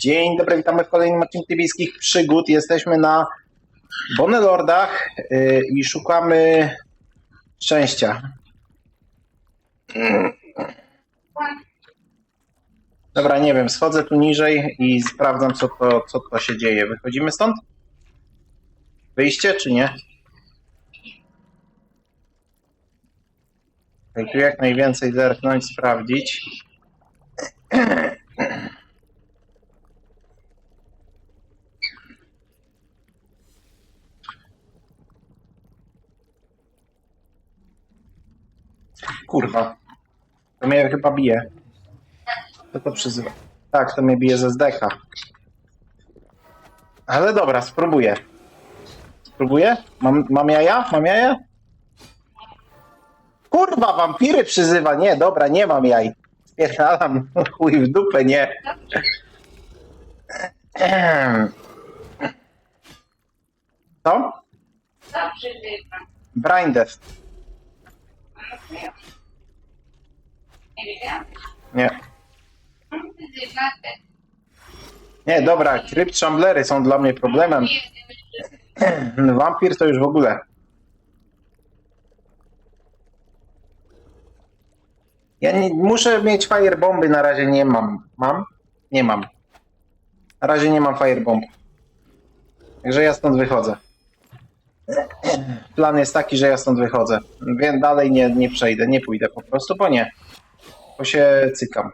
Dzień dobry, witamy w kolejnym odcinku tybijskich przygód. Jesteśmy na Bonelordach yy, i szukamy szczęścia. Dobra, nie wiem, schodzę tu niżej i sprawdzam, co to, co to się dzieje. Wychodzimy stąd? Wyjście, czy nie? Chcę tu jak najwięcej zerknąć, sprawdzić. Kurwa. To mnie chyba bije. Co to przyzywa? Tak, to mnie bije ze zdeka. Ale dobra, spróbuję. Spróbuję? Mam, mam jaja? Mam jaja? Kurwa, wampiry przyzywa. Nie, dobra, nie mam jaj. Spierdalam. Chuj w dupę, nie. Co? Braindeath. Nie. Nie. Dobra, krypt szamblery są dla mnie problemem. Wampir to już w ogóle. Ja nie, muszę mieć firebomby, na razie nie mam. Mam? Nie mam. Na razie nie mam firebomb. Także ja stąd wychodzę. Plan jest taki, że ja stąd wychodzę. Więc dalej nie, nie przejdę, nie pójdę po prostu, bo nie. Bo się cykam.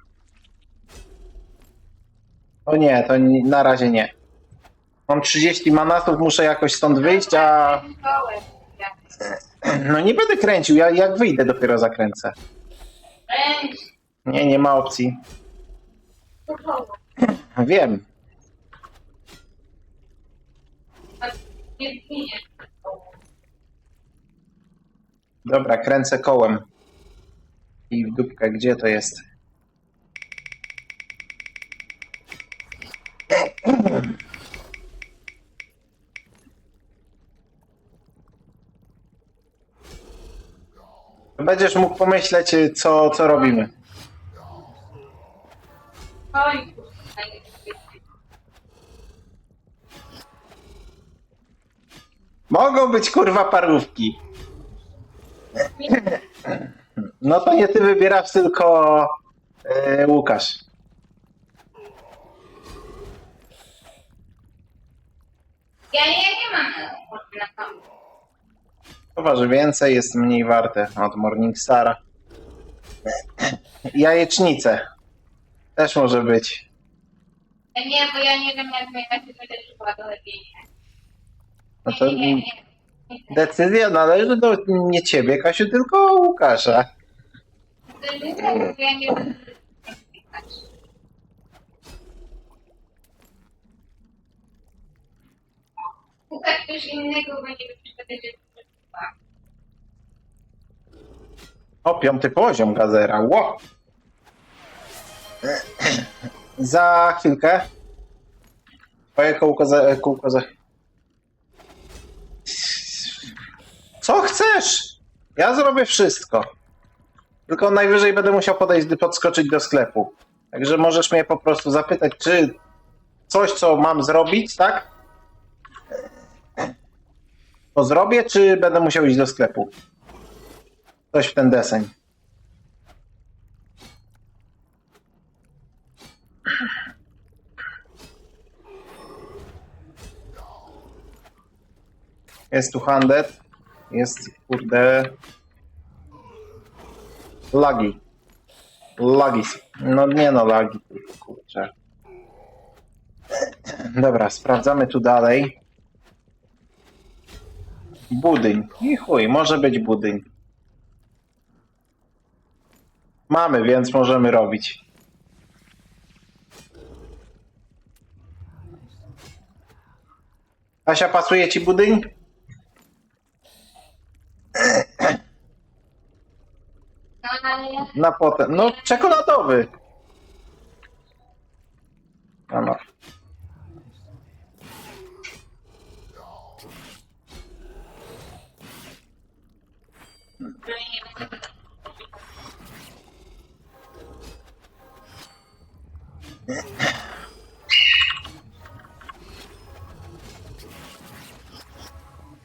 O nie, to na razie nie. Mam 30 manatów, muszę jakoś stąd wyjść, a no nie będę kręcił, ja jak wyjdę dopiero zakręcę. Nie, nie ma opcji. Wiem. Dobra, kręcę kołem. I w dupkę, gdzie to jest? Będziesz mógł pomyśleć, co, co robimy. Mogą być kurwa parówki. No to nie ty wybierasz, tylko e, Łukasz. Ja nie, nie mam na. To waży więcej, jest mniej warte od Morningstara. Jajecznice. Też może być. Nie, bo ja nie wiem, jak będzie do lepiej. No to Nie, nie, nie. nie. decyzja należy do nie ciebie, Kasiu, tylko Łukasza. Innego. O, piąty poziom gazera. Ło! Za chwilkę. Twoje kółko za... Kółko za... Co chcesz? Ja zrobię wszystko. Tylko najwyżej będę musiał podejść, podskoczyć do sklepu. Także możesz mnie po prostu zapytać, czy coś, co mam zrobić, tak? To zrobię, czy będę musiał iść do sklepu? Coś w ten deseń. Jest tu handed. Jest, kurde... Lagi. Lagi. No nie no, lagi kurczę. Dobra, sprawdzamy tu dalej. Budyń. I chuj, może być budyń. Mamy, więc możemy robić. Asia, pasuje ci budyń? Na potem. No, czekoladowy. A.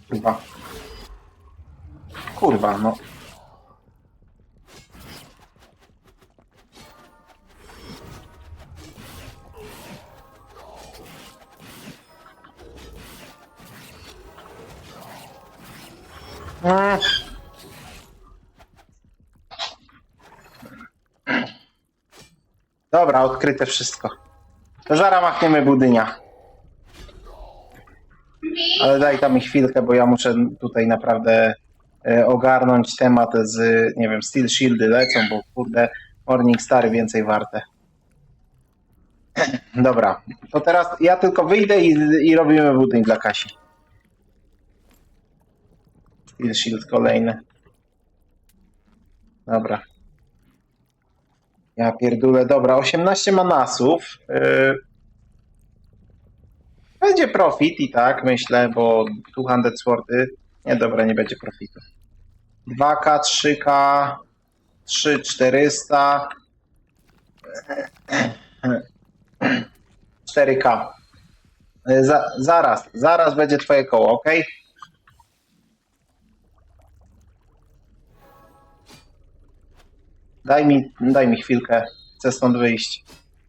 Kurwa. Kurwa, no. Dobra, odkryte wszystko. Zaraz machniemy budynia. Ale daj tam mi chwilkę, bo ja muszę tutaj naprawdę e, ogarnąć temat z, nie wiem, Steel Shieldy lecą, bo kurde, Morning Stary więcej warte. Dobra, to teraz ja tylko wyjdę i, i robimy budyń dla Kasi. Steel Shield kolejny. Dobra. Ja pierdolę, dobra, 18 manasów. Yy, będzie profit i tak, myślę, bo 200 swordy. Nie, dobra, nie będzie profitu. 2K, 3K, 3, 400. 4K. Y, Za, zaraz, zaraz będzie twoje koło, ok? Daj mi, daj mi chwilkę, chcę stąd wyjść.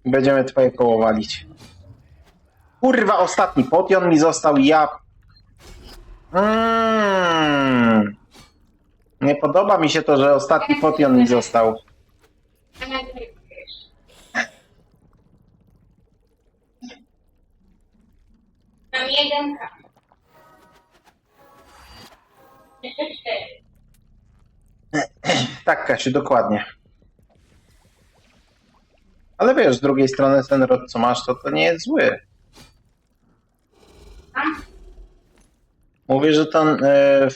Będziemy twoje koło walić. Kurwa, ostatni potion mi został, ja... Mm. Nie podoba mi się to, że ostatni potion mi został. Mam jeden K. Tak, Kasiu, dokładnie. Ale wiesz, z drugiej strony ten rod, co masz, to, to nie jest zły. Mam Mówię, że ten... E,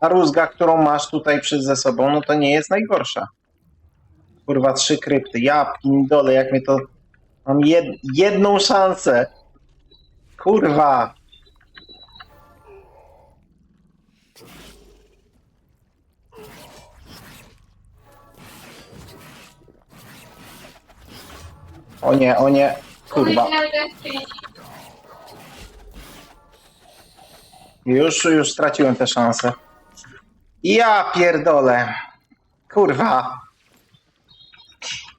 ta rózga, którą masz tutaj przed ze sobą, no to nie jest najgorsza. Kurwa, trzy krypty. Ja dole, jak mnie to... Mam jed, jedną szansę. Kurwa. O nie, o nie. Kurwa. Już, już straciłem tę szansę. Ja pierdolę. Kurwa.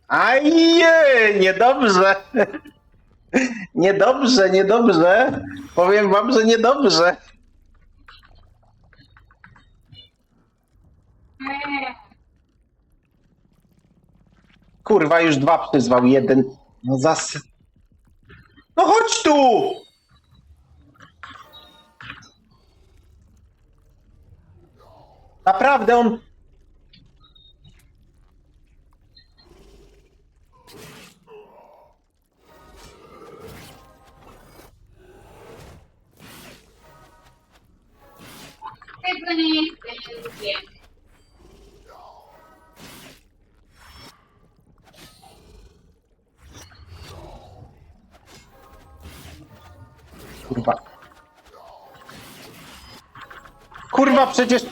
Ajje, niedobrze. Niedobrze, niedobrze. Powiem wam, że niedobrze. Kurwa, już dwa przyzwał, jeden. No zas... No chodź tu! Naprawdę on... Kurwa. Kurwa, przecież...